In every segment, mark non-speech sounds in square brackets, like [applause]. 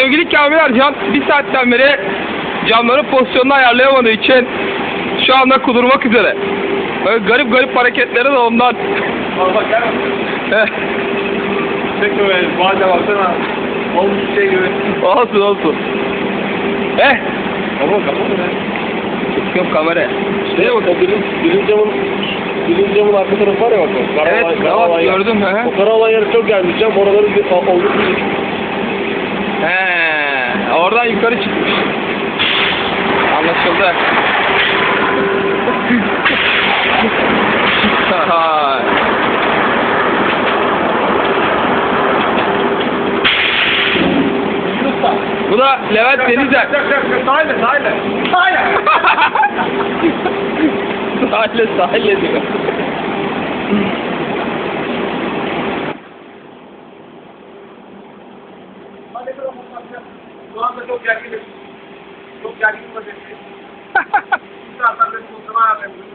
Sevgili Kamil Ercan bir saatten beri camların pozisyonunu ayarlayamadığı için şu anda kudurmak üzere. Böyle garip garip hareketleri de ondan. [laughs] Bak Çek öyle. Vade baksana. Olmuş bir şey gibi. olsun olsun. Eh, Ama kapat be. çıkıyorum kameraya. Şeye bak o birin, birin camın birin camın arka tarafı var ya bak. o Kara Evet, olay- kara evet, olay yer. gördüm, he. O kara olan yere çok gelmiş cam. Oraları bir oldu. Oradan yukarı çıkmış. Anlaşıldı. Bu da Levent Denizer. Sahile sahile. Sahile. [laughs] sahile sahile diyor. Şu anda çok gerginim. Çok gergin. [laughs] Zaten ben pozisyonu ayarlayamıyorum.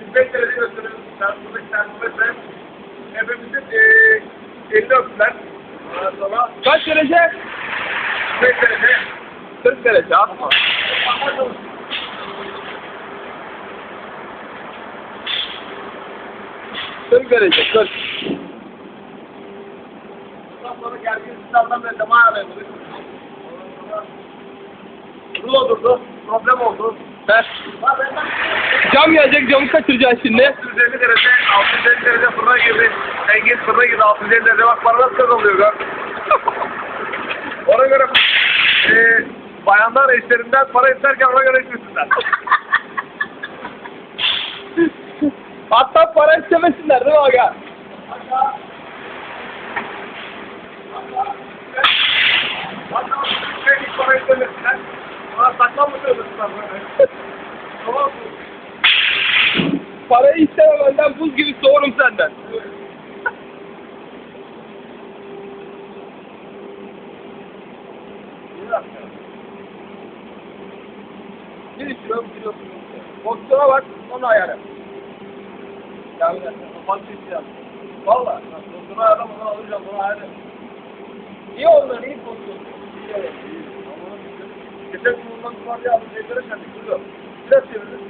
Biz 5 derece gösteriyoruz. Termometre, termometre. Hepimizin 50 öpüler. Ondan sonra Kaç derece? 5 derece. 40 derece atma. Kırk derece 40. Ondan sonra gergin ben tema ayarlayamadık. Rulo durdu. Problem oldu. Ben Cam gelecek camı kaçıracaksın şimdi. 650 derece, 650 derece fırına girdi. Engin fırına girdi, 650 derece. Bak para nasıl kazanılıyor gör. [laughs] ona göre e, bayanlar eşlerinden para isterken ona göre istesinler. Hatta para istemesinler değil mi aga? Hatta hiç para istemesinler. Ona saklanmış ödesinler böyle. Tamam mı? Parayı istememenden buz gibi soğurum senden. Bir kilo, bir kilo. Pozisyona bak, sonra ayarı. Ya bir dakika, kapat şey Valla, dostuna ayarlamadan alacağım, bunu ayarlayayım. İyi ondan iyi pozisyon. Evet, Geçen sonra bir aldım, şeylere çarptık, duruyor. Biraz çevirdim.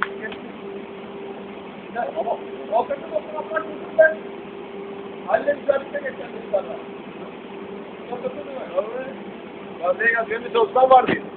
Ya ama o kadar dokuna bırakmışsın ben. Halledeceğim bir geçen kötü değil mi? Ya gel, benim bir çalışmam var diye.